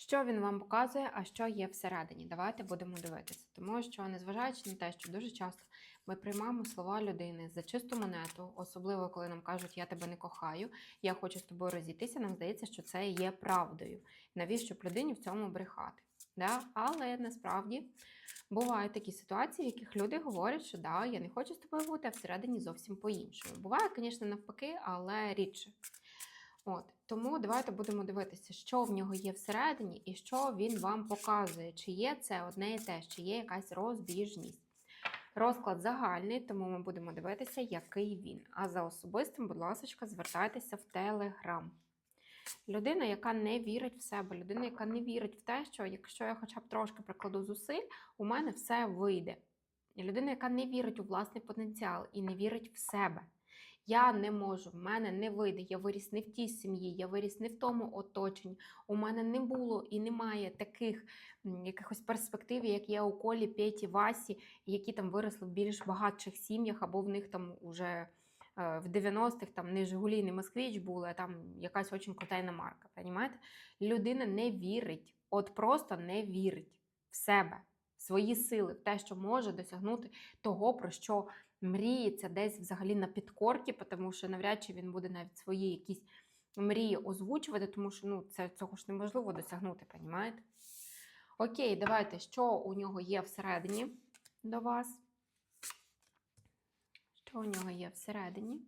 Що він вам показує, а що є всередині? Давайте будемо дивитися. Тому що, незважаючи на те, що дуже часто ми приймаємо слова людини за чисту монету, особливо коли нам кажуть, я тебе не кохаю, я хочу з тобою розійтися, нам здається, що це є правдою. Навіщо б людині в цьому брехати? Да? Але насправді бувають такі ситуації, в яких люди говорять, що да, я не хочу з тобою бути, а всередині зовсім по-іншому. Буває, звісно, навпаки, але рідше. От тому давайте будемо дивитися, що в нього є всередині, і що він вам показує, чи є це одне і те, чи є якась розбіжність. Розклад загальний, тому ми будемо дивитися, який він. А за особистим, будь ласка, звертайтеся в Телеграм. Людина, яка не вірить в себе, людина, яка не вірить в те, що якщо я хоча б трошки прикладу зусиль, у мене все вийде. Людина, яка не вірить у власний потенціал і не вірить в себе. Я не можу, в мене не вийде. Я виріс не в тій сім'ї, я виріс не в тому оточенні. У мене не було і немає таких якихось перспектив, як є у Колі, Петі, Васі, які там виросли в більш багатших сім'ях, або в них там уже е, в 90-х там не Жигулі, не Москвич були, а там якась очень крутайна марка. Понімаєте? Людина не вірить, от просто не вірить в себе, свої сили, в те, що може досягнути того, про що мріється десь взагалі на підкорці, тому що навряд чи він буде навіть свої якісь мрії озвучувати, тому що ну, це цього ж неможливо досягнути, понімаєте? Окей, давайте, що у нього є всередині до вас? Що у нього є всередині?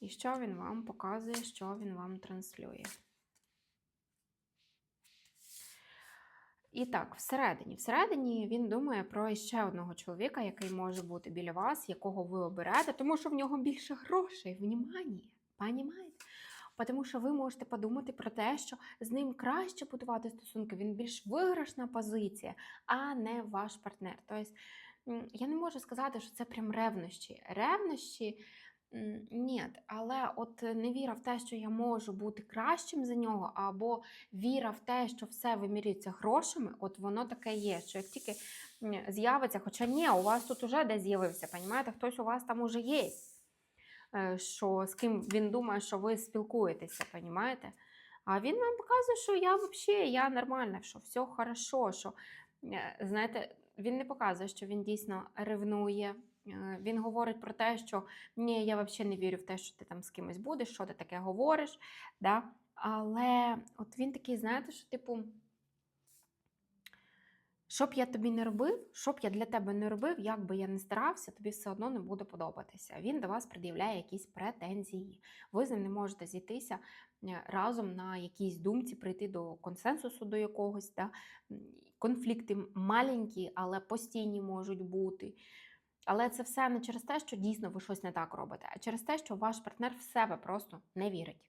І що він вам показує, що він вам транслює? І так, всередині. Всередині він думає про ще одного чоловіка, який може бути біля вас, якого ви оберете, тому що в нього більше грошей, внімання. Понімаєте? Тому що ви можете подумати про те, що з ним краще будувати стосунки, він більш виграшна позиція, а не ваш партнер. Тобто, я не можу сказати, що це прям ревнощі. Ревнощі ні, але от невіра в те, що я можу бути кращим за нього, або віра в те, що все вимірюється грошами, от воно таке є. Що як тільки з'явиться, хоча ні, у вас тут уже десь з'явився, понімаєте, хтось у вас там уже є, е, що з ким він думає, що ви спілкуєтеся, понімаєте? А він вам показує, що я взагалі я нормальна, що все хорошо, що е, знаєте, він не показує, що він дійсно ревнує. Е, Він говорить про те, що ні, я взагалі не вірю в те, що ти там з кимось будеш, що ти таке говориш. Да? Але от він такий, знаєте, що типу. Що б я тобі не робив, що б я для тебе не робив, як би я не старався, тобі все одно не буде подобатися. Він до вас пред'являє якісь претензії. Ви з ним не можете зійтися е, разом на якійсь думці, прийти до консенсусу до якогось. Да? Конфлікти маленькі, але постійні можуть бути. Але це все не через те, що дійсно ви щось не так робите, а через те, що ваш партнер в себе просто не вірить.